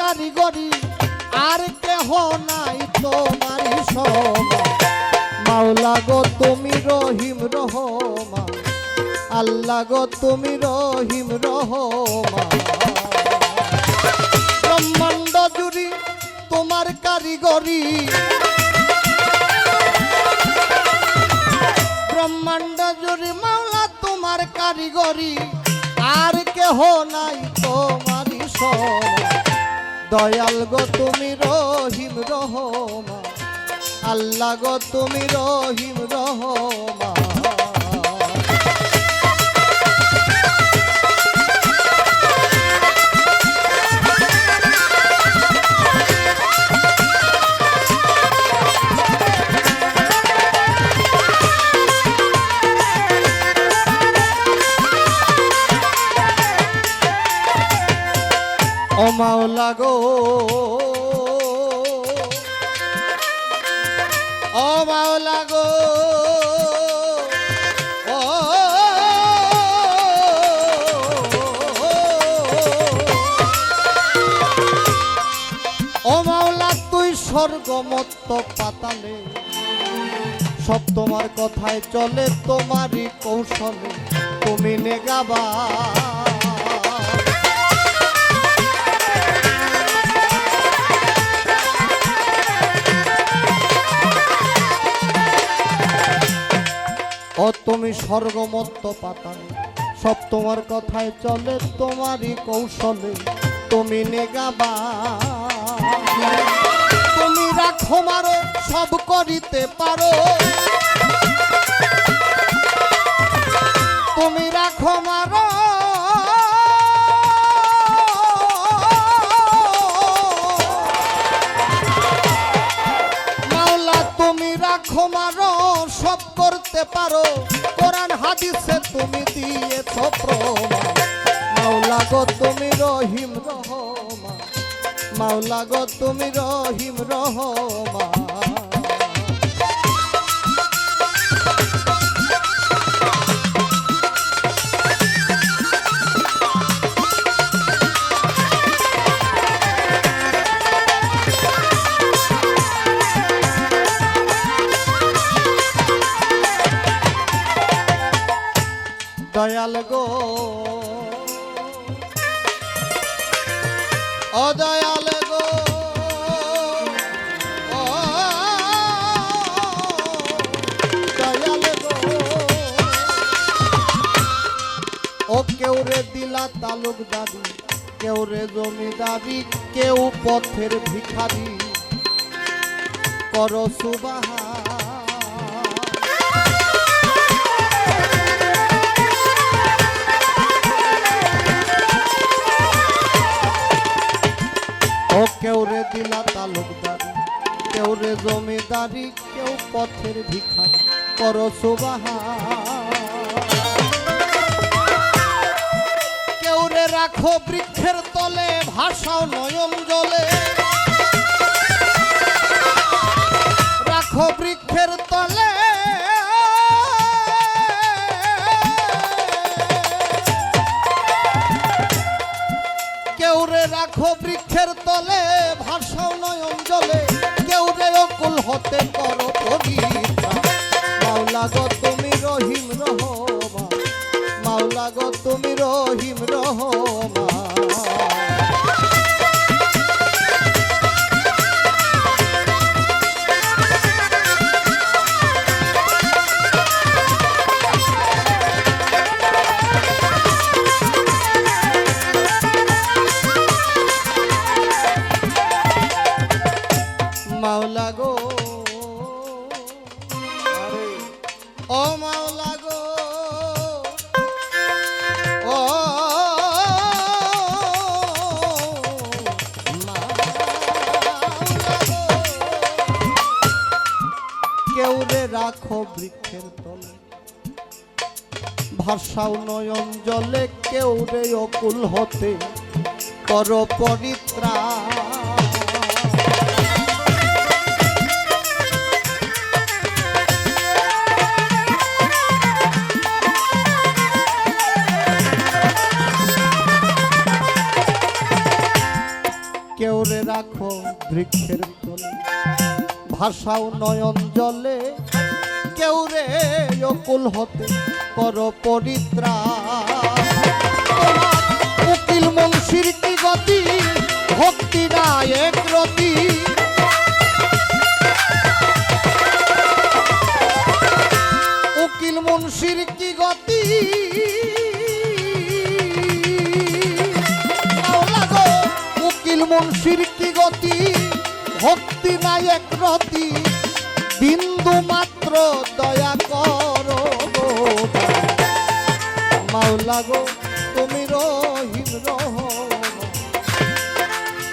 কারিগরি, আর কেহ নাই সমান মাওলা গো, তুমি রহিম রহমা। আল্লাহ গো, তুমি রহিম রহমা। ব্রহ্মাণ্ড জুড়ি তোমার কারিগরি, ব্রহ্মাণ্ড জুড়ি মাওলা তোমার কারিগরি। কেহ নাই সমান দয়াল গো তুমি রহিম রহমা আল্লাহ গো তুমি রহিম রহমা মাওলা গো ও মাওলা গো ও মাওলা তুই স্বর্গমত্ত পাতালে সব তোমার কথায় চলে তোমারই কৌশলে তুমি নেগাবা তুমি স্বর্গমত্ত পাতাল। সব তোমার কথায় চলে, তোমারই কৌশলে। তুমি নেগাবা। তুমি রাখো মারো, সব করিতে পারো। রাখো মারো, সব করতে পারো। কোরআন, হাদিসে তুমি দিয়েছ প্রমাণ। মাওলা গো, তুমি রহিম রহমা মাওলা গো, তুমি রহিম রহমা ও দয়াল গো। ও কেউ রে তালুকদারি কেউ রে কেউ পথের ভিখারি। করো সুবাহা। জমিদারি কেউ পথের ভিখারি করো কেউ রে রাখো বৃক্ষের তলে ভাষাও নয়ন জলে। রাখো বৃক্ষের তলে। কেউ রে রাখো বৃক্ষের তলে ভাষাও রাখো বৃক্ষের তলে। ভাষাও নয়ন জলে কেউ রে অকুল হতে। কর পরিত্রা। কেউ রে রাখো বৃক্ষের তলে। ভাষাও নয়ন জলে কেউ রে অকুল হতে কর পরিত্রা। উকিল মুন্সির কি গতি? ভক্তি নায়ক রতি। উকিল মুন্সির কি গতি? উকিল মুন্সির কি গতি? ভক্তি নায়ক রতি। বিন্দু মাত্র দয়া করো মাওলা গো তুমি রহিম রহ।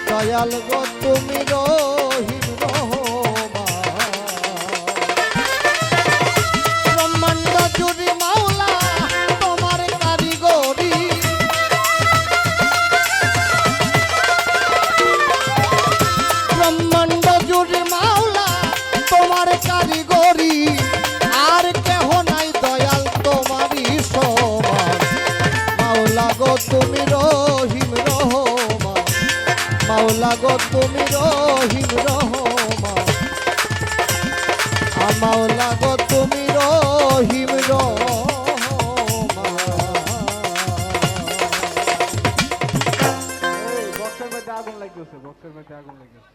দয়াল গো তুমি রহিম মাগো তুমি রহিম রহমা আমার লাগো, তুমি রহিম রহমা আগুন লাগতেছে বক্সের মধ্যে আগুন লাগতেছে